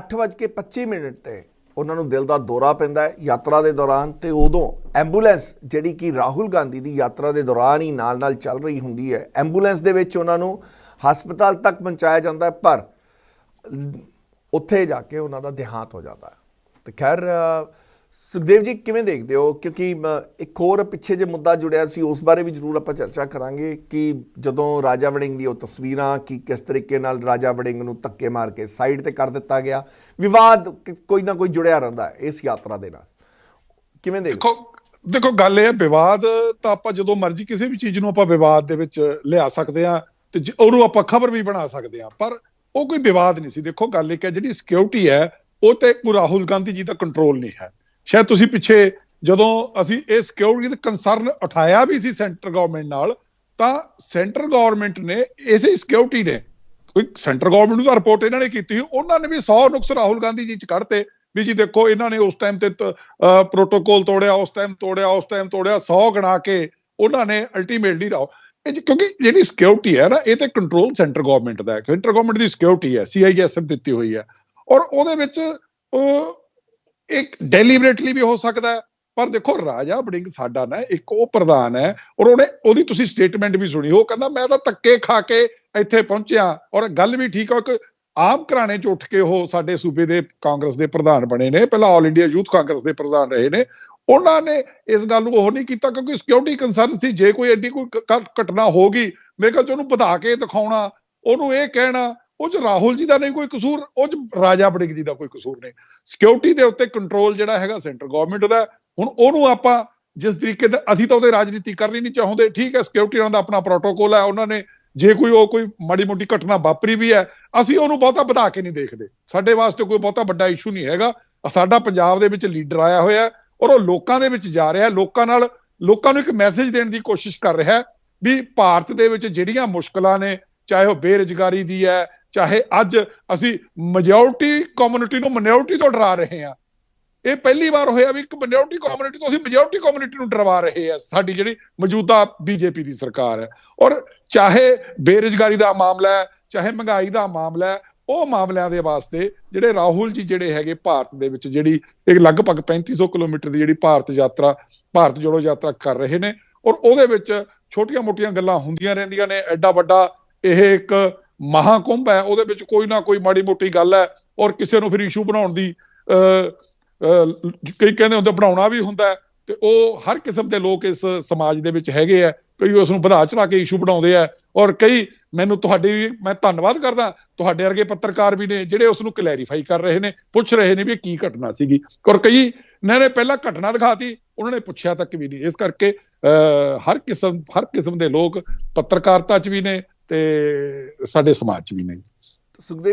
8:25 minute ਤੇ ਉਹਨਾਂ ਨੂੰ ਦਿਲ ਦਾ ਦੌਰਾ ਪੈਂਦਾ ਹੈ ਯਾਤਰਾ ਦੇ ਦੌਰਾਨ ਤੇ ਉਦੋਂ ਐਂਬੂਲੈਂਸ ਜਿਹੜੀ ਕਿ ਰਾਹੁਲ ਗਾਂਧੀ ਦੀ ਯਾਤਰਾ ਦੇ ਦੌਰਾਨ ਹੀ ਨਾਲ-ਨਾਲ ਚੱਲ ਰਹੀ ਹੁੰਦੀ ਹੈ। ਐਂਬੂਲੈਂਸ ਦੇ ਵਿੱਚ ਉਹਨਾਂ ਨੂੰ ਹਸਪਤਾਲ ਤੱਕ ਪਹੁੰਚਾਇਆ ਜਾਂਦਾ ਹੈ, ਪਰ ਉੱਥੇ ਜਾ ਕੇ ਉਹਨਾਂ ਦਾ ਦੇਹਾਂਤ ਹੋ ਜਾਂਦਾ ਹੈ। ਤੇ ਖੈਰ ਸੁਖਦੇਵ ਜੀ, ਕਿਵੇਂ ਦੇਖਦੇ ਹੋ? ਕਿਉਂਕਿ ਇੱਕ ਹੋਰ ਪਿੱਛੇ ਜੇ ਮੁੱਦਾ ਜੁੜਿਆ ਸੀ, ਉਸ ਬਾਰੇ ਵੀ ਜ਼ਰੂਰ ਆਪਾਂ ਚਰਚਾ ਕਰਾਂਗੇ ਕਿ ਜਦੋਂ ਰਾਜਾ ਵੜਿੰਗ ਦੀ ਉਹ ਤਸਵੀਰਾਂ, ਕਿ ਕਿਸ ਤਰੀਕੇ ਨਾਲ ਰਾਜਾ ਵੜਿੰਗ ਨੂੰ ਧੱਕੇ ਮਾਰ ਕੇ ਸਾਈਡ ਤੇ ਕਰ ਦਿੱਤਾ ਗਿਆ। ਵਿਵਾਦ ਕੋਈ ਨਾ ਕੋਈ ਜੁੜਿਆ ਰਹਿੰਦਾ ਹੈ ਇਸ ਯਾਤਰਾ ਦੇ ਨਾਲ। ਕਿਵੇਂ ਦੇਖੋ ਦੇਖੋ, ਗੱਲ ਇਹ ਹੈ, ਵਿਵਾਦ ਤਾਂ ਆਪਾਂ ਜਦੋਂ ਮਰਜ਼ੀ ਕਿਸੇ ਵੀ ਚੀਜ਼ ਨੂੰ ਆਪਾਂ ਵਿਵਾਦ ਦੇ ਵਿੱਚ ਲਿਆ ਸਕਦੇ ਆ ਤੇ ਉਹਨੂੰ ਆਪਾਂ ਖਬਰ ਵੀ ਬਣਾ ਸਕਦੇ ਆ ਪਰ ਉਹ ਕੋਈ ਵਿਵਾਦ ਨਹੀਂ ਸੀ। ਦੇਖੋ, ਗੱਲ ਇਹ ਹੈ, ਜਿਹੜੀ ਸਿਕਿਉਰਿਟੀ ਹੈ, ਉਹ ਤੇ ਰਾਹੁਲ ਗਾਂਧੀ ਜੀ ਦਾ ਕੰਟਰੋਲ ਨਹੀਂ ਹੈ। ਸ਼ਾਇਦ ਤੁਸੀਂ ਪਿੱਛੇ ਜਦੋਂ ਅਸੀਂ ਇਹ ਸਿਕਿਉਰਿਟੀ ਦਾ ਕੰਸਰਨ ਉਠਾਇਆ ਵੀ ਸੀ ਸੈਂਟਰ ਗਵਰਨਮੈਂਟ ਨਾਲ ਤਾਂ ਸੈਂਟਰ ਗਵਰਨਮੈਂਟ ਨੇ ਇਸੇ ਸਿਕਿਉਰਿਟੀ ਨੇ ਕੋਈ ਸੈਂਟਰ ਗਵਰਨਮੈਂਟ ਨੂੰ ਤਾਂ ਰਿਪੋਰਟ ਇਹਨਾਂ ਨੇ ਕੀਤੀ ਸੀ, ਉਹਨਾਂ ਨੇ ਵੀ 100 ਨੁਕਸ ਰਾਹੁਲ ਗਾਂਧੀ ਜੀ ਚ ਕੱਢਤੇ ਵੀ ਜੀ ਦੇਖੋ ਇਹਨਾਂ ਨੇ ਉਸ ਟਾਈਮ ਤੇ ਪ੍ਰੋਟੋਕੋਲ ਤੋੜਿਆ ਉਸ ਟਾਈਮ ਤੋੜਿਆ ਉਸ ਟਾਈਮ ਤੋੜਿਆ 100 ਗਣਾ ਕੇ ਉਹਨਾਂ ਨੇ ਅਲਟੀਮੇਟਲੀ ਰਾਓ ਇਹ ਕਿਉਂਕਿ ਜਿਹੜੀ ਸਿਕਿਉਰਿਟੀ ਹੈ ਨਾ ਇਹ ਤੇ ਕੰਟਰੋਲ ਸੈਂਟਰ ਗਵਰਨਮੈਂਟ ਦਾ ਹੈ ਸੈਂਟਰ ਗਵਰਨਮੈਂਟ ਦੀ ਸਿਕਿਉਰਿਟੀ ਹੈ ਸੀਆਈਐਸਐਫ ਦਿੱਤੀ ਹੋਈ ਹੈ ਔਰ ਉਹਦੇ ਵਿੱਚ ਉਹ ਇੱਕ ਡੈਲੀਬਰੇਟਲੀ ਵੀ ਹੋ ਸਕਦਾ ਹੈ। ਪਰ ਦੇਖੋ, ਰਾਜਾ ਬੜਿੰਗ ਸਾਡਾ ਨਾ ਇੱਕ ਉਹ ਪ੍ਰਧਾਨ ਹੈ ਔਰ ਉਹਨੇ ਉਹਦੀ ਤੁਸੀਂ ਸਟੇਟਮੈਂਟ ਵੀ ਸੁਣੀ। ਉਹ ਕਹਿੰਦਾ, ਮੈਂ ਤਾਂ ਧੱਕੇ ਖਾ ਕੇ ਇੱਥੇ ਪਹੁੰਚਿਆ ਔਰ ਗੱਲ ਵੀ ਠੀਕ ਹੈ ਕਿ ਆਮ ਘਰਾਣੇ ਚ ਉੱਠ ਕੇ ਉਹ ਸਾਡੇ ਸੂਬੇ ਦੇ ਕਾਂਗਰਸ ਦੇ ਪ੍ਰਧਾਨ ਬਣੇ ਨੇ। ਪਹਿਲਾਂ ਆਲ ਇੰਡੀਆ ਯੂਥ ਕਾਂਗਰਸ ਦੇ ਪ੍ਰਧਾਨ ਰਹੇ ਨੇ। ਉਹਨਾਂ ਨੇ ਇਸ ਗੱਲ ਨੂੰ ਉਹ ਨਹੀਂ ਕੀਤਾ ਕਿਉਂਕਿ ਸਿਕਿਉਰਿਟੀ ਕੰਸਰਨ ਸੀ। ਜੇ ਕੋਈ ਐਡੀ ਕੋਈ ਕ- ਕ- ਘਟਨਾ ਹੋਗੀ ਮੇਰੇ ਖਿਆਲ ਉਹਨੂੰ ਵਧਾ ਕੇ ਦਿਖਾਉਣਾ, ਉਹਨੂੰ ਇਹ ਕਹਿਣਾ ਉਹ ਚ ਰਾਹੁਲ ਜੀ ਦਾ ਨਹੀਂ ਕੋਈ ਕਸੂਰ ਉਹ ਚ ਰਾਜਾ ਬੜਿੰਗ ਜੀ ਦਾ ਕੋਈ ਕਸੂਰ ਨਹੀਂ। ਸਿਕਿਉਰਿਟੀ ਦੇ ਉੱਤੇ ਕੰਟਰੋਲ ਜਿਹੜਾ ਹੈਗਾ ਸੈਂਟਰ ਗਵਰਨਮੈਂਟ ਦਾ। ਹੁਣ ਉਹਨੂੰ ਆਪਾਂ ਜਿਸ ਤਰੀਕੇ ਦਾ ਅਸੀਂ ਤਾਂ ਉਹਦੇ ਰਾਜਨੀਤੀ ਕਰਨੀ ਨਹੀਂ ਚਾਹੁੰਦੇ, ਠੀਕ ਹੈ ਸਿਕਿਉਰਿਟੀ ਉਹਨਾਂ ਦਾ ਆਪਣਾ ਪ੍ਰੋਟੋਕੋਲ ਹੈ, ਉਹਨਾਂ ਨੇ ਜੇ ਕੋਈ ਉਹ ਕੋਈ ਮਾੜੀ ਮੋਟੀ ਘਟਨਾ ਵਾਪਰੀ ਵੀ ਹੈ, ਅਸੀਂ ਉਹਨੂੰ ਬਹੁਤਾ ਵਧਾ ਕੇ ਨਹੀਂ ਦੇਖਦੇ। ਸਾਡੇ ਵਾਸਤੇ ਕੋਈ ਬਹੁਤਾ ਵੱਡਾ ਇਸ਼ੂ ਨਹੀਂ ਹੈਗਾ। ਸਾਡਾ ਪੰਜਾਬ ਦੇ ਵਿੱਚ ਲੀਡਰ ਆਇਆ ਹੋਇਆ ਔਰ ਉਹ ਲੋਕਾਂ ਦੇ ਵਿੱਚ ਜਾ ਰਿਹਾ ਲੋਕਾਂ ਨਾਲ, ਲੋਕਾਂ ਨੂੰ ਇੱਕ ਮੈਸੇਜ ਦੇਣ ਦੀ ਕੋਸ਼ਿਸ਼ ਕਰ ਰਿਹਾ ਵੀ ਭਾਰਤ ਦੇ ਵਿੱਚ ਜਿਹੜੀਆਂ ਮੁਸ਼ਕਲਾਂ ਨੇ, ਚਾਹੇ ਉਹ ਬੇਰੁਜ਼ਗਾਰੀ ਦੀ ਹੈ ਚਾਹੇ ਅੱਜ ਅਸੀਂ ਮੈਜੋਰਟੀ ਕਮਿਊਨਿਟੀ ਨੂੰ ਮਿਨੋਰਟੀ ਤੋਂ ਡਰਾ ਰਹੇ ਹਾਂ। ਇਹ ਪਹਿਲੀ ਵਾਰ ਹੋਇਆ ਵੀ ਇੱਕ ਮਿਨੋਰਟੀ ਕਮਿਊਨਿਟੀ ਤੋਂ ਅਸੀਂ ਮੈਜੋਰਟੀ ਕਮਿਊਨਿਟੀ ਨੂੰ ਡਰਵਾ ਰਹੇ ਹਾਂ। ਸਾਡੀ ਜਿਹੜੀ ਮੌਜੂਦਾ ਬੀਜੇਪੀ ਦੀ ਸਰਕਾਰ ਹੈ। ਔਰ ਚਾਹੇ ਬੇਰੁਜ਼ਗਾਰੀ ਦਾ ਮਾਮਲਾ ਹੈ, ਚਾਹੇ ਮਹਿੰਗਾਈ ਦਾ ਮਾਮਲਾ ਹੈ, ਉਹ ਮਾਮਲਿਆਂ ਦੇ ਵਾਸਤੇ ਜਿਹੜੇ ਰਾਹੁਲ ਜੀ ਜਿਹੜੇ ਹੈਗੇ ਭਾਰਤ ਦੇ ਵਿੱਚ, ਜਿਹੜੀ ਇੱਕ ਲਗਭਗ 3500 ਕਿਲੋਮੀਟਰ ਦੀ ਜਿਹੜੀ ਭਾਰਤ ਯਾਤਰਾ, ਭਾਰਤ ਜੋੜੋ ਯਾਤਰਾ ਕਰ ਰਹੇ ਨੇ। ਔਰ ਉਹਦੇ ਵਿੱਚ ਛੋਟੀਆਂ-ਮੋਟੀਆਂ ਗੱਲਾਂ ਹੁੰਦੀਆਂ ਰਹਿੰਦੀਆਂ ਨੇ। ਐਡਾ ਵੱਡਾ ਇਹ ਇੱਕ ਮਹਾਕੁੰਭ ਹੈ ਉਹਦੇ ਵਿੱਚ ਕੋਈ ਨਾ ਕੋਈ ਮਾੜੀ ਮੋਟੀ ਗੱਲ ਹੈ ਔਰ ਕਿਸੇ ਨੂੰ ਫਿਰ ਇਸ਼ੂ ਬਣਾਉਣ ਦੀ ਅਹ, ਕਈ ਕਹਿੰਦੇ ਹੁੰਦੇ ਬਣਾਉਣਾ ਵੀ ਹੁੰਦਾ ਹੈ ਤੇ ਉਹ ਹਰ ਕਿਸਮ ਦੇ ਲੋਕ ਇਸ ਸਮਾਜ ਦੇ ਵਿੱਚ ਹੈਗੇ ਆ ਕਈ ਉਸ ਨੂੰ ਵਧਾ ਚੜਾ ਕੇ ਇਸ਼ੂ ਬਣਾਉਂਦੇ ਆ ਔਰ ਕਈ ਮੈਨੂੰ ਤੁਹਾਡੀ ਵੀ ਮੈਂ ਧੰਨਵਾਦ ਕਰਦਾ ਤੁਹਾਡੇ ਵਰਗੇ ਪੱਤਰਕਾਰ ਵੀ ਨੇ ਜਿਹੜੇ ਉਸ ਨੂੰ ਕਲੈਰੀਫਾਈ ਕਰ ਰਹੇ ਨੇ ਪੁੱਛ ਰਹੇ ਨੇ ਵੀ ਇਹ ਕੀ ਘਟਨਾ ਸੀਗੀ ਔਰ ਕਈ ਇਹਨਾਂ ਨੇ ਪਹਿਲਾਂ ਘਟਨਾ ਦਿਖਾਤੀ ਉਹਨਾਂ ਨੇ ਪੁੱਛਿਆ ਤੱਕ ਵੀ ਨਹੀਂ ਇਸ ਕਰਕੇ ਅਹ, ਹਰ ਕਿਸਮ ਹਰ ਕਿਸਮ ਦੇ ਲੋਕ ਪੱਤਰਕਾਰਤਾ 'ਚ ਵੀ ਨੇ ਤੇ ਸਾਡੇ ਸਮਾਜ 'ਚ ਵੀ ਨੇ ਸੁਖਦੇਵ